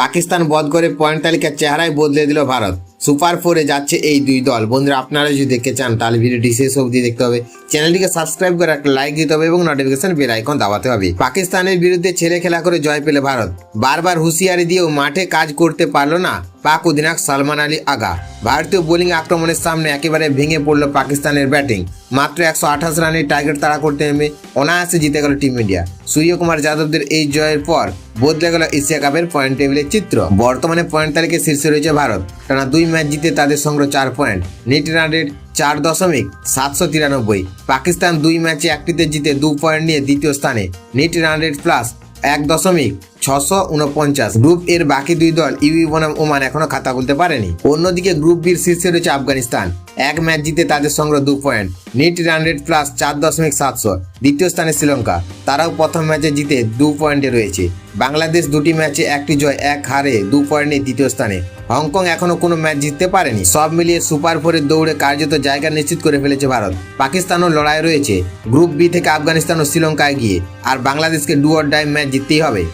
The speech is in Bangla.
পাকিস্তান বধ করে পয়েন্ট তালিকার চেহারাই বদলে দিল ভারত। সুপার ফোরে যাচ্ছে এই দুই দল। বন্ধুরা, আপনারা যদি দেখতে চান, তাহলে ভিডিওটি শেষ অবধি দেখতে হবে। চ্যানেলটিকে সাবস্ক্রাইব করে একটা লাইক দিতে হবে এবং নোটিফিকেশন বেল আইকন দাবাতে হবে। পাকিস্তানের বিরুদ্ধে ছেলে খেলা করে জয় পেলে ভারত। বারবার হুঁশিয়ারি দিয়েও মাঠে কাজ করতে পারল না পাক অধিনায়ক সালমান আলী আগা। ভারতীয় বোলিং আক্রমণের সামনে একেবারে ভেঙে পড়ল পাকিস্তানের ব্যাটিং। মাত্র একশো আঠাশ রানের টার্গেট তাড়া করতে নেমে অনায়াসে জিতে গেল টিম ইন্ডিয়া। সূর্যকুমার যাদবদের এই জয়ের পর বদলে গেল এশিয়া কাপের পয়েন্ট টেবিলের চিত্র। বর্তমানে পয়েন্ট তালিকায় শীর্ষে রয়েছে ভারত। টানা দুই ম্যাচ জিতে তাদের সংগ্রহ চার পয়েন্ট নেট রান রেট চার দশমিক সাতশো তিরানব্বই। পাকিস্তান দুই ম্যাচে একটিতে জিতে দু পয়েন্ট নিয়ে দ্বিতীয় স্থানে। নেট রান রেট প্লাস এক দশমিক ছশো উনপঞ্চাশ গ্রুপ এর বাকি দুই দল ইউই বনাম ওমান এখনও খাতা খুলতে পারেনি। অন্যদিকে গ্রুপ বির শীর্ষে রয়েছে আফগানিস্তান। এক ম্যাচ জিতে তাদের সংগ্রহ দু point. Net run rate plus চার দশমিক সাতশো দ্বিতীয় স্থানে শ্রীলঙ্কা। তারাও প্রথম ম্যাচে জিতে দু পয়েন্টে রয়েছে। বাংলাদেশ দুটি ম্যাচে একটি জয়, এক হারে দু পয়েন্টে দ্বিতীয় স্থানে। হংকং এখনও কোনো ম্যাচ জিততে পারেনি। সব মিলিয়ে সুপার ফোরের দৌড়ে কার্যত জায়গা নিশ্চিত করে ফেলেছে ভারত। পাকিস্তানও লড়াই রয়েছে। গ্রুপ বি থেকে আফগানিস্তান ও শ্রীলঙ্কায় গিয়ে। আর বাংলাদেশকে ডু অর ম্যাচ জিততেই হবে।